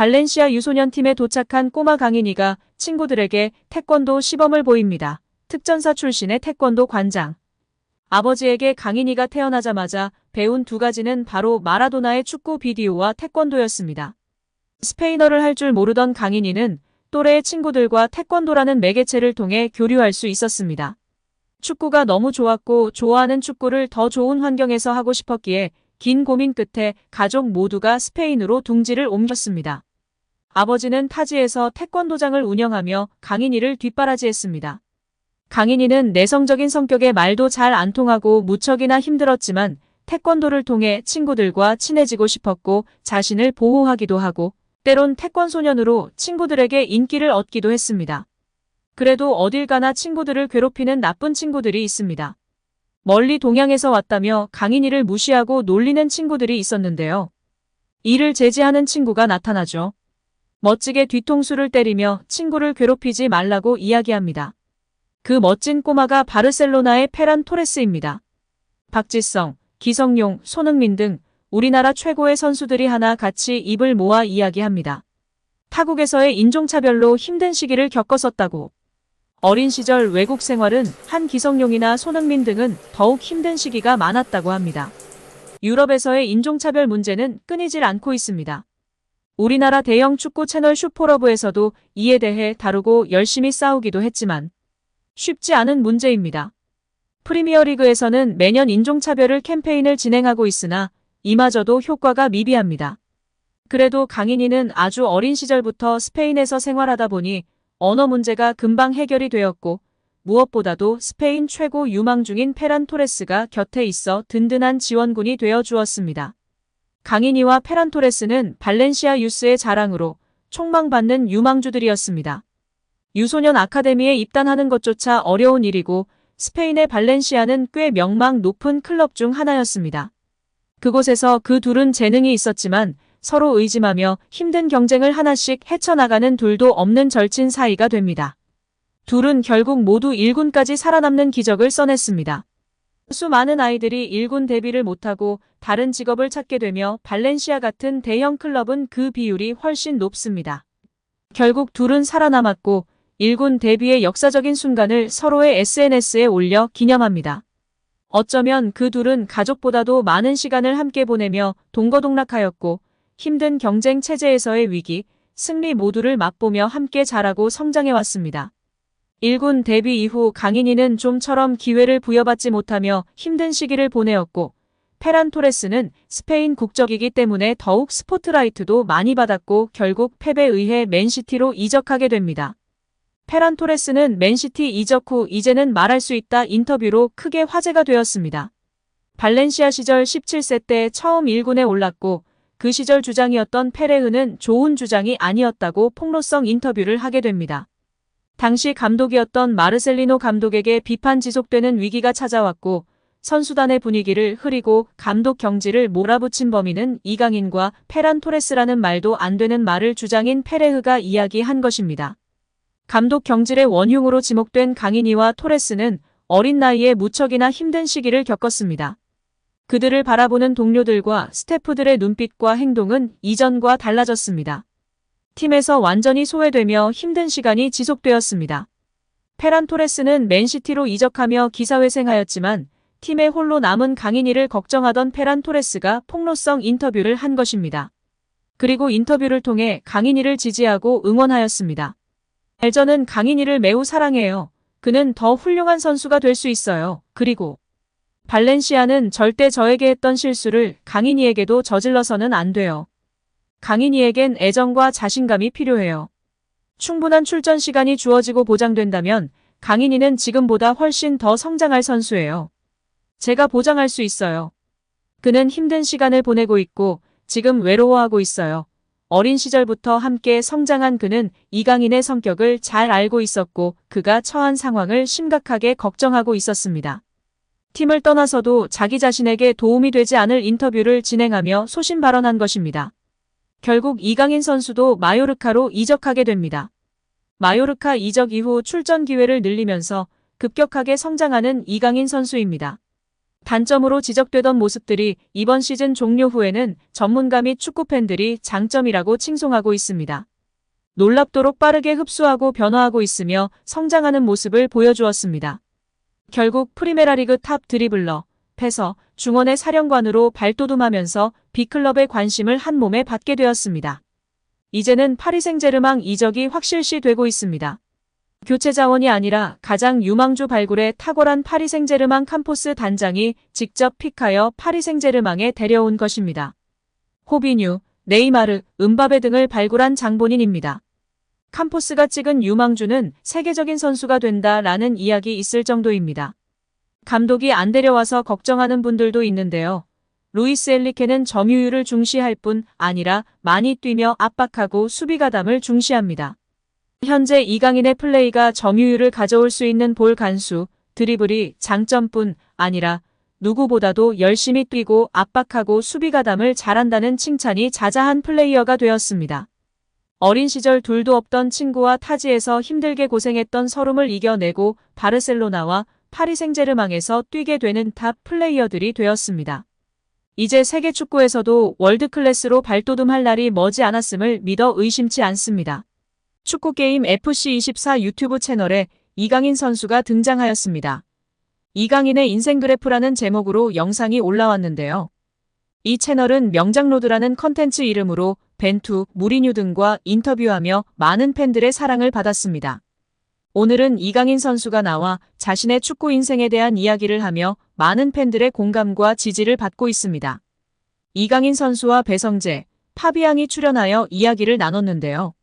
발렌시아 유소년 팀에 도착한 꼬마 강인이가 친구들에게 태권도 시범을 보입니다. 특전사 출신의 태권도 관장. 아버지에게 강인이가 태어나자마자 배운 두 가지는 바로 마라도나의 축구 비디오와 태권도였습니다. 스페인어를 할 줄 모르던 강인이는 또래의 친구들과 태권도라는 매개체를 통해 교류할 수 있었습니다. 축구가 너무 좋았고 좋아하는 축구를 더 좋은 환경에서 하고 싶었기에 긴 고민 끝에 가족 모두가 스페인으로 둥지를 옮겼습니다. 아버지는 타지에서 태권도장을 운영하며 강인이를 뒷바라지했습니다. 강인이는 내성적인 성격에 말도 잘 안 통하고 무척이나 힘들었지만 태권도를 통해 친구들과 친해지고 싶었고 자신을 보호하기도 하고 때론 태권 소년으로 친구들에게 인기를 얻기도 했습니다. 그래도 어딜 가나 친구들을 괴롭히는 나쁜 친구들이 있습니다. 멀리 동양에서 왔다며 강인이를 무시하고 놀리는 친구들이 있었는데요. 이를 제지하는 친구가 나타나죠. 멋지게 뒤통수를 때리며 친구를 괴롭히지 말라고 이야기합니다. 그 멋진 꼬마가 바르셀로나의 페란 토레스입니다. 박지성, 기성용, 손흥민 등 우리나라 최고의 선수들이 하나 같이 입을 모아 이야기합니다. 타국에서의 인종차별로 힘든 시기를 겪었었다고. 어린 시절 외국 생활은 한 기성용이나 손흥민 등은 더욱 힘든 시기가 많았다고 합니다. 유럽에서의 인종차별 문제는 끊이질 않고 있습니다. 우리나라 대형 축구 채널 슈퍼러브에서도 이에 대해 다루고 열심히 싸우기도 했지만 쉽지 않은 문제입니다. 프리미어리그에서는 매년 인종차별을 캠페인을 진행하고 있으나 이마저도 효과가 미비합니다. 그래도 강인이는 아주 어린 시절부터 스페인에서 생활하다 보니 언어 문제가 금방 해결이 되었고 무엇보다도 스페인 최고 유망 중인 페란 토레스가 곁에 있어 든든한 지원군이 되어 주었습니다. 강인이와 페란 토레스는 발렌시아 유스의 자랑으로 촉망받는 유망주들이었습니다. 유소년 아카데미에 입단하는 것조차 어려운 일이고 스페인의 발렌시아는 꽤 명망 높은 클럽 중 하나였습니다. 그곳에서 그 둘은 재능이 있었지만 서로 의심하며 힘든 경쟁을 하나씩 헤쳐나가는 둘도 없는 절친 사이가 됩니다. 둘은 결국 모두 1군까지 살아남는 기적을 써냈습니다. 수많은 아이들이 1군 데뷔를 못하고 다른 직업을 찾게 되며 발렌시아 같은 대형 클럽은 그 비율이 훨씬 높습니다. 결국 둘은 살아남았고 1군 데뷔의 역사적인 순간을 서로의 SNS에 올려 기념합니다. 어쩌면 그 둘은 가족보다도 많은 시간을 함께 보내며 동거동락하였고 힘든 경쟁 체제에서의 위기, 승리 모두를 맛보며 함께 자라고 성장해왔습니다. 1군 데뷔 이후 강인이는 좀처럼 기회를 부여받지 못하며 힘든 시기를 보내었고 페란 토레스는 스페인 국적이기 때문에 더욱 스포트라이트도 많이 받았고 결국 패배에 의해 맨시티로 이적하게 됩니다. 페란 토레스는 맨시티 이적 후 이제는 말할 수 있다 인터뷰로 크게 화제가 되었습니다. 발렌시아 시절 17세 때 처음 1군에 올랐고 그 시절 주장이었던 페레흐는 좋은 주장이 아니었다고 폭로성 인터뷰를 하게 됩니다. 당시 감독이었던 마르셀리노 감독에게 비판 지속되는 위기가 찾아왔고 선수단의 분위기를 흐리고 감독 경지를 몰아붙인 범인은 이강인과 페란 토레스라는 말도 안 되는 말을 주장인 페레흐가 이야기한 것입니다. 감독 경질의 원흉으로 지목된 강인이와 토레스는 어린 나이에 무척이나 힘든 시기를 겪었습니다. 그들을 바라보는 동료들과 스태프들의 눈빛과 행동은 이전과 달라졌습니다. 팀에서 완전히 소외되며 힘든 시간이 지속되었습니다. 페란 토레스는 맨시티로 이적하며 기사회생하였지만 팀에 홀로 남은 강인이를 걱정하던 페란 토레스가 폭로성 인터뷰를 한 것입니다. 그리고 인터뷰를 통해 강인이를 지지하고 응원하였습니다. 엘저는 강인이를 매우 사랑해요. 그는 더 훌륭한 선수가 될 수 있어요. 그리고 발렌시아는 절대 저에게 했던 실수를 강인이에게도 저질러서는 안 돼요. 강인이에겐 애정과 자신감이 필요해요. 충분한 출전 시간이 주어지고 보장된다면 강인이는 지금보다 훨씬 더 성장할 선수예요. 제가 보장할 수 있어요. 그는 힘든 시간을 보내고 있고 지금 외로워하고 있어요. 어린 시절부터 함께 성장한 그는 이강인의 성격을 잘 알고 있었고 그가 처한 상황을 심각하게 걱정하고 있었습니다. 팀을 떠나서도 자기 자신에게 도움이 되지 않을 인터뷰를 진행하며 소신 발언한 것입니다. 결국 이강인 선수도 마요르카로 이적하게 됩니다. 마요르카 이적 이후 출전 기회를 늘리면서 급격하게 성장하는 이강인 선수입니다. 단점으로 지적되던 모습들이 이번 시즌 종료 후에는 전문가 및 축구 팬들이 장점이라고 칭송하고 있습니다. 놀랍도록 빠르게 흡수하고 변화하고 있으며 성장하는 모습을 보여주었습니다. 결국 프리메라리그 탑 드리블러, 패서, 중원의 사령관으로 발돋움하면서 B클럽의 관심을 한 몸에 받게 되었습니다. 이제는 파리 생제르맹 이적이 확실시 되고 있습니다. 교체 자원이 아니라 가장 유망주 발굴에 탁월한 파리 생제르맹 캄포스 단장이 직접 픽하여 파리 생제르맹에 데려온 것입니다. 호비뉴, 네이마르, 은바베 등을 발굴한 장본인입니다. 캄포스가 찍은 유망주는 세계적인 선수가 된다라는 이야기 있을 정도입니다. 감독이 안 데려와서 걱정하는 분들도 있는데요. 루이스 엘리케는 점유율을 중시할 뿐 아니라 많이 뛰며 압박하고 수비 가담을 중시합니다. 현재 이강인의 플레이가 점유율을 가져올 수 있는 볼 간수, 드리블이 장점뿐 아니라 누구보다도 열심히 뛰고 압박하고 수비 가담을 잘한다는 칭찬이 자자한 플레이어가 되었습니다. 어린 시절 둘도 없던 친구와 타지에서 힘들게 고생했던 서름을 이겨내고 바르셀로나와 파리 생제르맹에서 뛰게 되는 탑 플레이어들이 되었습니다. 이제 세계 축구에서도 월드 클래스로 발돋움할 날이 머지 않았음을 믿어 의심치 않습니다. 축구게임 FC24 유튜브 채널에 이강인 선수가 등장하였습니다. 이강인의 인생 그래프라는 제목으로 영상이 올라왔는데요. 이 채널은 명장로드라는 컨텐츠 이름으로 벤투, 무리뉴 등과 인터뷰하며 많은 팬들의 사랑을 받았습니다. 오늘은 이강인 선수가 나와 자신의 축구 인생에 대한 이야기를 하며 많은 팬들의 공감과 지지를 받고 있습니다. 이강인 선수와 배성재, 파비앙이 출연하여 이야기를 나눴는데요.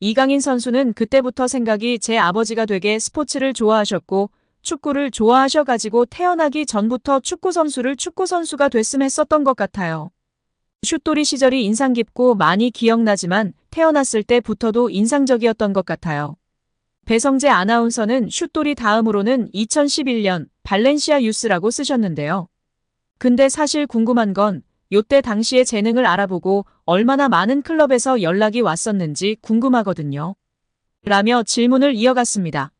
이강인 선수는 그때부터 생각이 제 아버지가 되게 스포츠를 좋아하셨고 축구를 좋아하셔가지고 태어나기 전부터 축구선수를 축구선수가 됐음 했었던 것 같아요. 슛돌이 시절이 인상 깊고 많이 기억나지만 태어났을 때부터도 인상적이었던 것 같아요. 배성재 아나운서는 슛돌이 다음으로는 2011년 발렌시아 유스라고 쓰셨는데요. 근데 사실 궁금한 건 요때 당시의 재능을 알아보고 얼마나 많은 클럽에서 연락이 왔었는지 궁금하거든요. 라며 질문을 이어갔습니다.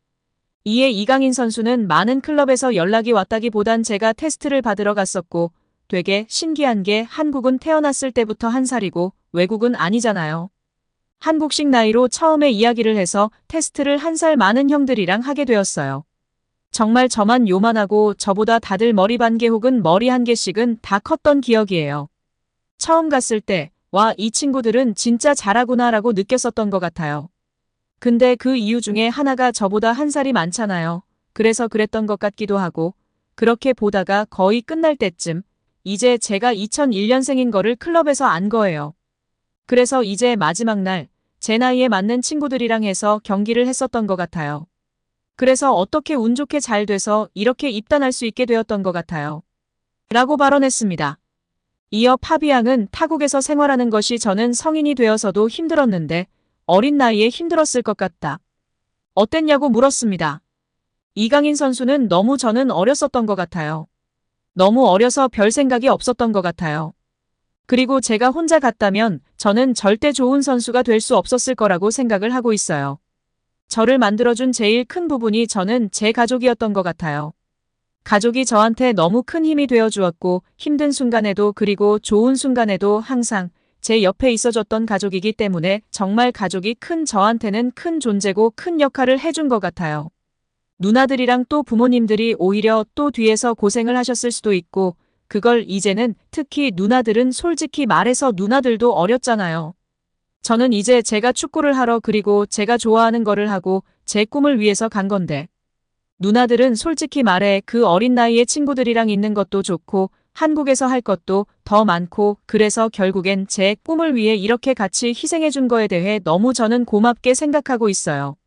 이에 이강인 선수는 많은 클럽에서 연락이 왔다기보단 제가 테스트를 받으러 갔었고 되게 신기한 게 한국은 태어났을 때부터 한 살이고 외국은 아니잖아요. 한국식 나이로 처음에 이야기를 해서 테스트를 한 살 많은 형들이랑 하게 되었어요. 정말 저만 요만하고 저보다 다들 머리 반 개 혹은 머리 한 개씩은 다 컸던 기억이에요. 처음 갔을 때, 와, 이 친구들은 진짜 잘하구나 라고 느꼈었던 것 같아요. 근데 그 이유 중에 하나가 저보다 한 살이 많잖아요. 그래서 그랬던 것 같기도 하고, 그렇게 보다가 거의 끝날 때쯤, 이제 제가 2001년생인 거를 클럽에서 안 거예요. 그래서 이제 마지막 날, 제 나이에 맞는 친구들이랑 해서 경기를 했었던 것 같아요. 그래서 어떻게 운 좋게 잘 돼서 이렇게 입단할 수 있게 되었던 것 같아요. 라고 발언했습니다. 이어 파비앙은 타국에서 생활하는 것이 저는 성인이 되어서도 힘들었는데 어린 나이에 힘들었을 것 같다. 어땠냐고 물었습니다. 이강인 선수는 너무 저는 어렸었던 것 같아요. 너무 어려서 별 생각이 없었던 것 같아요. 그리고 제가 혼자 갔다면 저는 절대 좋은 선수가 될 수 없었을 거라고 생각을 하고 있어요. 저를 만들어준 제일 큰 부분이 저는 제 가족이었던 것 같아요. 가족이 저한테 너무 큰 힘이 되어 주었고 힘든 순간에도 그리고 좋은 순간에도 항상 제 옆에 있어줬던 가족이기 때문에 정말 가족이 큰 저한테는 큰 존재고 큰 역할을 해준 것 같아요. 누나들이랑 또 부모님들이 오히려 또 뒤에서 고생을 하셨을 수도 있고 그걸 이제는 특히 누나들은 솔직히 말해서 누나들도 어렸잖아요. 저는 이제 제가 축구를 하러 그리고 제가 좋아하는 거를 하고 제 꿈을 위해서 간 건데. 누나들은 솔직히 말해 그 어린 나이에 친구들이랑 있는 것도 좋고 한국에서 할 것도 더 많고 그래서 결국엔 제 꿈을 위해 이렇게 같이 희생해 준 거에 대해 너무 저는 고맙게 생각하고 있어요.